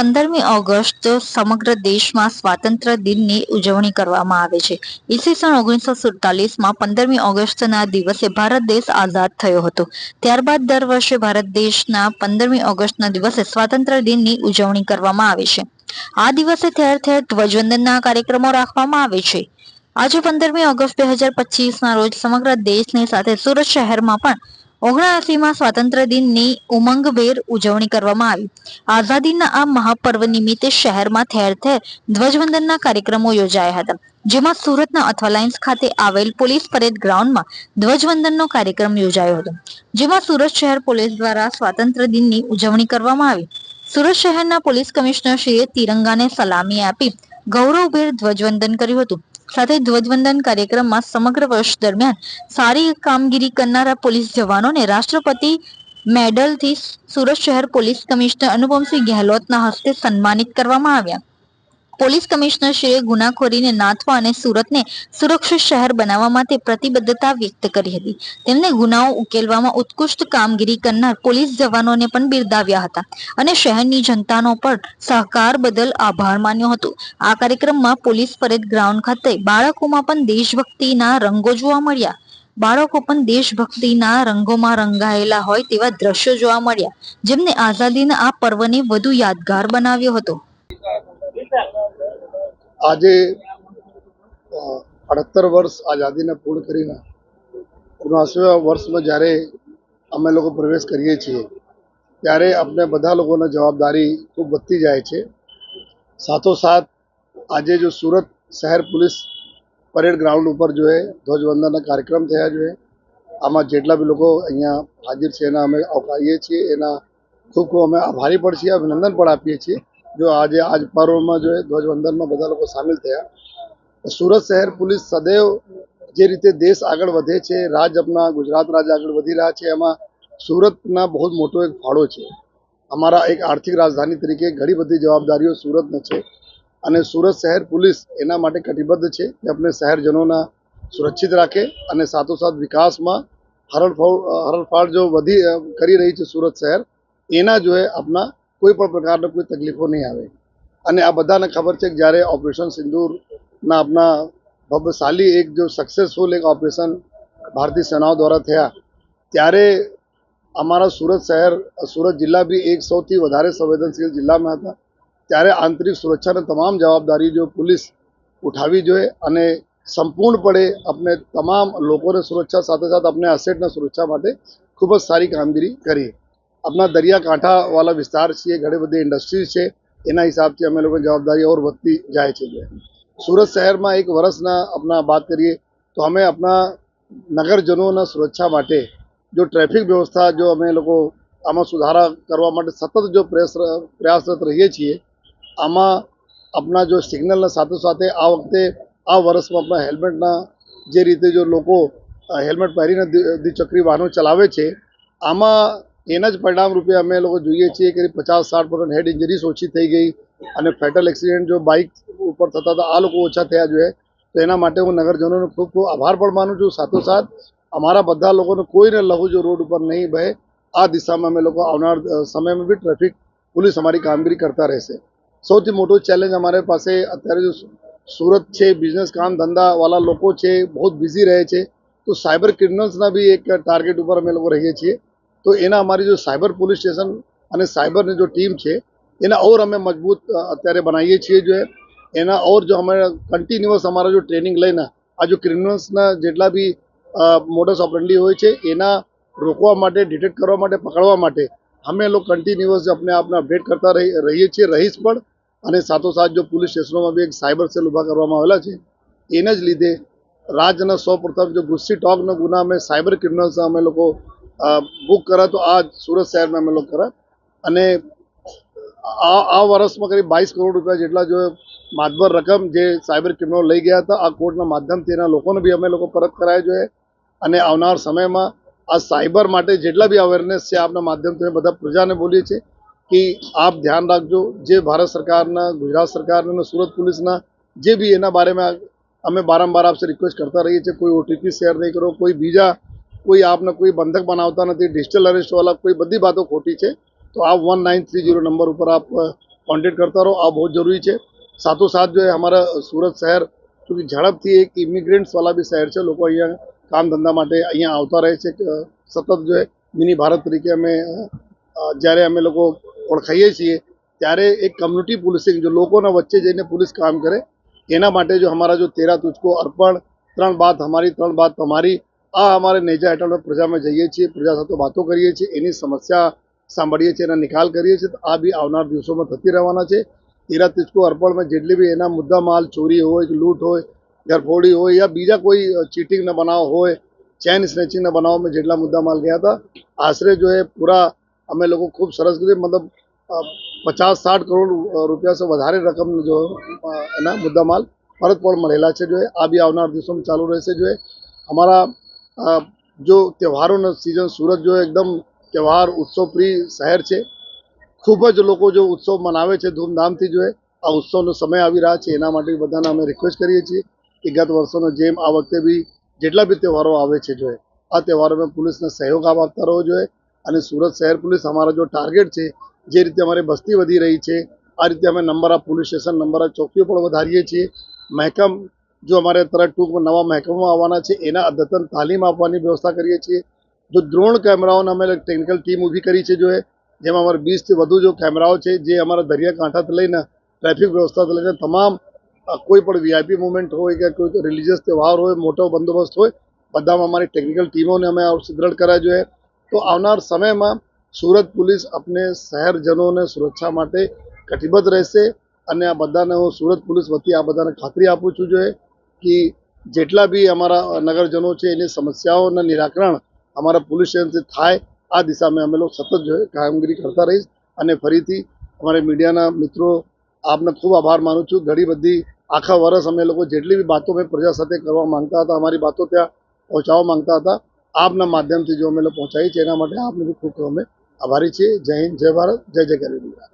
પંદરમી ઓગસ્ટ સમગ્ર દેશમાં સ્વાતંત્ર્ય દિનની ઉજવણી કરવામાં આવે છે. ઈસવીસન ઓગણીસો સુડતાલીસમાં પંદરમી ઓગસ્ટના દિવસે ભારત દેશ આઝાદ થયો હતો. ત્યારબાદ દર વર્ષે ભારત દેશના પંદરમી ઓગસ્ટના દિવસે સ્વાતંત્ર્ય દિનની ઉજવણી કરવામાં આવે છે. આ દિવસે ઠેર ઠેર ધ્વજવંદનના કાર્યક્રમો રાખવામાં આવે છે. આજે પંદરમી ઓગસ્ટ બે હજાર પચીસના રોજ સમગ્ર દેશની સાથે સુરત શહેરમાં પણ ઓગણએસીમાં સ્વાતંત્ર્ય દિનની ઉમંગભેર ઉજવણી કરવામાં આવી. આઝાદીના આ મહાપર્વ નિમિત્તે શહેરમાં ઠેર ઠેર ધ્વજવંદનના કાર્યક્રમો યોજાયા હતા. જેમાં સુરતના અથવા લાઇન્સ ખાતે આવેલ પોલીસ પરેડ ગ્રાઉન્ડમાં ધ્વજવંદનનો કાર્યક્રમ યોજાયો હતો. જેમાં સુરત શહેર પોલીસ દ્વારા સ્વાતંત્ર્ય દિનની ઉજવણી કરવામાં આવી. સુરત શહેરના પોલીસ કમિશનરશ્રીએ તિરંગાને સલામી આપી ગૌરવભેર ધ્વજવંદન કર્યું હતું. સાથે ધ્વજવંદન કાર્યક્રમમાં સમગ્ર વર્ષ દરમિયાન સારી કામગીરી કરનારા પોલીસ જવાનોને રાષ્ટ્રપતિ મેડલથી સુરત શહેર પોલીસ કમિશનર અનુપમસિંહ ગેહલોતના હસ્તે સન્માનિત કરવામાં આવ્યા. પોલીસ કમિશનરશ્રીએ ગુનાખોરીને નાથવા અને સુરતને સુરક્ષિત શહેર બનાવવા માટે પ્રતિબદ્ધતા વ્યક્ત કરી હતી. તેમને ગુનાઓ ઉકેલવામાં ઉત્કૃષ્ટ કામગીરી કરનાર પોલીસ જવાનોને પણ બિરદાવ્યા હતા અને શહેરની જનતાનો પણ સહકાર બદલ આભાર માન્યો હતો. આ કાર્યક્રમમાં પોલીસ પરેડ ગ્રાઉન્ડ ખાતે બાળકોમાં પણ દેશભક્તિના રંગો જોવા મળ્યા. બાળકો પણ દેશભક્તિના રંગોમાં રંગાયેલા હોય તેવા દ્રશ્યો જોવા મળ્યા, જેમને આઝાદીના આ પર્વને વધુ યાદગાર બનાવ્યો હતો. આજે અડતર વર્ષ આઝાદીને પૂર્ણ કરીને ઓગણસીમાં વર્ષમાં જ્યારે અમે લોકો પ્રવેશ કરીએ છીએ, ત્યારે આપણે બધા લોકોની જવાબદારી ખૂબ વધતી જાય છે. સાથોસાથ, આજે જો સુરત શહેર પોલીસ પરેડ ગ્રાઉન્ડ ઉપર જોએ ધ્વજવંદનના કાર્યક્રમ થયા જોઈએ આમાં જેટલા બી લોકો અહીંયા હાજર છે એના અમે આવકારીએ છીએ. એના ખૂબ ખૂબ અમે આભારી પણ છીએ, અભિનંદન પણ આપીએ છીએ. જો આજે આજ પર્વમાં જો ધ્વજવંદનમાં બધા લોકો સામેલ થયા સુરત શહેર પોલીસ સદૈવ જે રીતે દેશ આગળ વધે છે, રાજ આપણા ગુજરાત રાજ્ય આગળ વધી રહ્યા છે, એમાં સુરતના બહુ મોટો એક ફાળો છે. અમારા એક આર્થિક રાજધાની તરીકે ઘણી બધી જવાબદારીઓ સુરતને છે અને સુરત શહેર પોલીસ એના માટે કટિબદ્ધ છે કે આપણે શહેરજનોના સુરક્ષિત રાખે અને સાથોસાથ વિકાસમાં હરણફાળ હરણફાળ જો વધી કરી રહી છે સુરત શહેર, એના જોએ આપણા કોઈ પણ પ્રકારના કોઈ તકલીફો નહીં આવે. અને આ બધાને ખબર છે કે જ્યારે ઓપરેશન સિંદૂરના આપણા ભવ્યશાલી એક જો સક્સેસફુલ એક ઓપરેશન ભારતીય સેનાઓ દ્વારા થયા, ત્યારે અમારા સુરત શહેર, સુરત જિલ્લા બી એક સૌથી વધારે સંવેદનશીલ જિલ્લામાં હતા. ત્યારે આંતરિક સુરક્ષાની તમામ જવાબદારી જો પોલીસ ઉઠાવી જોઈએ અને સંપૂર્ણપણે આપણે તમામ લોકોને સુરક્ષા સાથે સાથે આપણે અસેટના સુરક્ષા માટે ખૂબ જ સારી કામગીરી કરી આપણા દરિયાકાંઠાવાળા વિસ્તાર છીએ ઘણી બધી ઇન્ડસ્ટ્રીઝ છે એના હિસાબથી અમે લોકોની જવાબદારી ઓર વધતી જાય છે સુરત શહેરમાં એક વર્ષના આપણા વાત કરીએ તો અમે આપણા નગરજનોના સુરક્ષા માટે જો ટ્રાફિક વ્યવસ્થા જો અમે લોકો આમાં સુધારા કરવા માટે સતત જો પ્રયાસ પ્રયાસરત રહીએ છીએ આમાં આપણા જો સિગ્નલના સાથે સાથે આ વખતે આ વર્ષમાં આપણા હેલ્મેટના જે રીતે જો લોકો હેલ્મેટ પહેરીને દ્વિ- દ્વિચક્રી વાહનો ચલાવે છે આમાં એના જ પરિણામ રૂપે અમે લોકો જોઈએ છીએ કે પચાસ સાઠ પર્સન્ટ હેડ ઇન્જરીસ ઓછી થઈ ગઈ અને ફેટલ એક્સિડન્ટ જો બાઇક ઉપર થતા હતા આ લોકો ઓછા થયા જોઈએ. તો એના માટે હું નગરજનોનો ખૂબ ખૂબ આભાર પણ માનું છું. સાથોસાથ, અમારા બધા લોકોને કોઈને લહુ જો રોડ ઉપર નહીં બહે, આ દિશામાં અમે લોકો આવનાર સમયમાં બી ટ્રાફિક પોલીસ અમારી કામગીરી કરતા રહેશે. સૌથી મોટો ચેલેન્જ અમારી પાસે અત્યારે જો સુરત છે બિઝનેસ કામ ધંધાવાળા લોકો છે, બહુ બિઝી રહે છે. તો સાયબર ક્રિમિનલ્સના બી એક ટાર્ગેટ ઉપર અમે લોકો રહીએ છીએ. તો એના અમારી જો સાયબર પોલીસ સ્ટેશન અને સાયબરની જો ટીમ છે, એના ઓર અમે મજબૂત અત્યારે બનાવીએ છીએ જો એના ઓર જો અમે કન્ટિન્યુઅસ અમારા જો ટ્રેનિંગ લઈને, આ જો ક્રિમિનલ્સના જેટલા બી મોડસ ઓપરેન્ડી હોય છે, એના રોકવા માટે ડિટેક્ટ કરવા માટે, પકડવા માટે, અમે લોકો કન્ટિન્યુઅસ આપણે આપને અપડેટ કરતા રહી, રહીએ છીએ, રહીશ પણ. અને સાથોસાથ જો પોલીસ સ્ટેશનોમાં બી એક સાયબર સેલ ઊભા કરવામાં આવેલા છે, એને જ લીધે રાજ્યના સૌ પ્રથમ જો ગુસ્સી ટોકનો ગુના અમે સાયબર ક્રિમિનલ્સ અમે લોકો બુક કરા તો આ સુરત શહેરમાં અમે લોકો કર્યા અને આ આ વર્ષમાં કરીબ બાવીસ કરોડ રૂપિયા જેટલા જો માતબર રકમ જે સાયબર ક્રિમિનલ લઈ ગયા હતા, આ કોર્ટના માધ્યમથી એના લોકોને બી અમે લોકો પરત કરાયા જોઈએ. અને આવનાર સમયમાં આ સાયબર માટે જેટલા બી અવેરનેસ છે, આપના માધ્યમથી અમે બધા પ્રજાને બોલીએ છીએ કે આપ ધ્યાન રાખજો, જે ભારત સરકારના, ગુજરાત સરકારના સુરત પોલીસના જે બી એના બારેમાં અમે બારંબાર આપશે રિક્વેસ્ટ કરતા રહીએ છીએ, કોઈ ઓટીપી શેર નહીં કરો, કોઈ બીજા કોઈ આપને કોઈ બંધક બનાવતા નથી ડિજિટલ અરેસ્ટવાળા કોઈ બધી બાતો ખોટી છે તો આપ one nine three zero number ઉપર આપ कॉन्टेक्ट करता रहो आ बहुत जरूरी છે સાથો સાથ જો है हमारा सूरत शहर क्योंकि ઝડપથી એક ઇમિગ્રન્ટ્સ વાળા બી શહેર છે લોકો અહીંયા કામ ધંધા માટે અહીંયા આવતા રહે છે અ, સતત જો है મિની ભારત તરીકે અમે અ, જ્યારે અમે લોકો ઓળખાઈએ છીએ ત્યારે એક કમ્યુનિટી પોલીસિંગ જો લોકોના વચ્ચે જઈને પોલીસ કામ કરે એના માટે જો અમારા જો તેરા તુજકો અર્પણ ત્રણ બાત અમારી ત્રણ બાત તમારી આ અમારે નેજા હેઠળ પ્રજામાં જઈએ છીએ, પ્રજા સાથે વાતો કરીએ છીએ, એની સમસ્યા સાંભળીએ છીએ એના નિકાલ કરીએ છીએ. આ બી આવનાર દિવસોમાં થતી રહેવાના છે. હીરા તુજકો અર્પણમાં જેટલી બી એના મુદ્દા માલ ચોરી હોય, કે લૂંટ હોય, ઘરફોડી હોય યા બીજા કોઈ ચીટિંગના બનાવ હોય, ચેન સ્નેચિંગના બનાવમાં જેટલા મુદ્દા માલ ગયા હતા, આશરે જો એ પૂરા અમે લોકો ખૂબ સરસ રીતે મતલબ પચાસ સાઠ કરોડ રૂપિયા વધારે રકમ જો એના મુદ્દા માલ પરત પણ મળેલા છે જો આ બી આવનાર દિવસોમાં ચાલુ રહેશે જો અમારા જો તહેવારોનો સિઝન સુરત જો એકદમ તહેવાર ઉત્સવ પ્રિય શહેર છે, ખૂબ જ લોકો જો ઉત્સવ મનાવે છે ધૂમધામથી જોઈએ આ ઉત્સવનો સમય આવી રહ્યા છે. એના માટે બધાને અમે રિક્વેસ્ટ કરીએ છીએ કે ગત વર્ષોનો જેમ આ વખતે બી જેટલા બી તહેવારો આવે છે જોએ આ તહેવારોમાં પોલીસને સહયોગ આપતા રહો જોઈએ અને સુરત શહેર પોલીસ અમારા જો ટાર્ગેટ છે, જે રીતે અમારી વસ્તી વધી રહી છે, આ રીતે અમે number of police station number of ચોકીઓ પણ વધારીએ છીએ. મહેકમ જો અમારે તરત ટૂંકમાં નવા મહેકમો આવવાના છે, એના અદ્યતન તાલીમ આપવાની વ્યવસ્થા કરીએ છીએ. જો દ્રોણ કેમેરાઓને અમે ટેકનિકલ ટીમ ઊભી કરી છે જો જેમાં અમારે બીસથી વધુ જો કેમેરાઓ છે, જે અમારા દરિયાકાંઠાથી લઈને ટ્રાફિક વ્યવસ્થાથી લઈને તમામ કોઈ પણ વીઆઈપી મુવમેન્ટ હોય કે કોઈ રિલિજિયસ તહેવાર હોય, મોટો બંદોબસ્ત હોય, બધામાં અમારી ટેકનિકલ ટીમોને અમે આ સુદૃઢ કર્યા જોઈએ તો આવનાર સમયમાં સુરત પોલીસ આપણે શહેરજનોને સુરક્ષા માટે કટિબદ્ધ રહેશે અને આ બધાને હું સુરત પોલીસ વતી આ બધાને ખાતરી આપું છું જોઈએ કે જેટલા બી અમારા નગરજનો છે, એની સમસ્યાઓના નિરાકરણ અમારા પોલીસ સ્ટેશનથી થાય, આ દિશામાં અમે લોકો સતત કામગીરી કરતા રહીશ અને ફરીથી અમારે મીડિયાના મિત્રો, આપને ખૂબ આભાર માનું છું. ઘણી બધી આખા વર્ષ અમે લોકો જેટલી બી બાતો અમે પ્રજા સાથે કરવા માંગતા હતા, અમારી બાતો ત્યાં પહોંચાડવા માંગતા હતા, આપના માધ્યમથી જો અમે લોકો પહોંચાડી છે એના માટે આપને ખૂબ અમે આભારી છીએ. જય હિન્દ, જય ભારત, જય જય ગુજરાત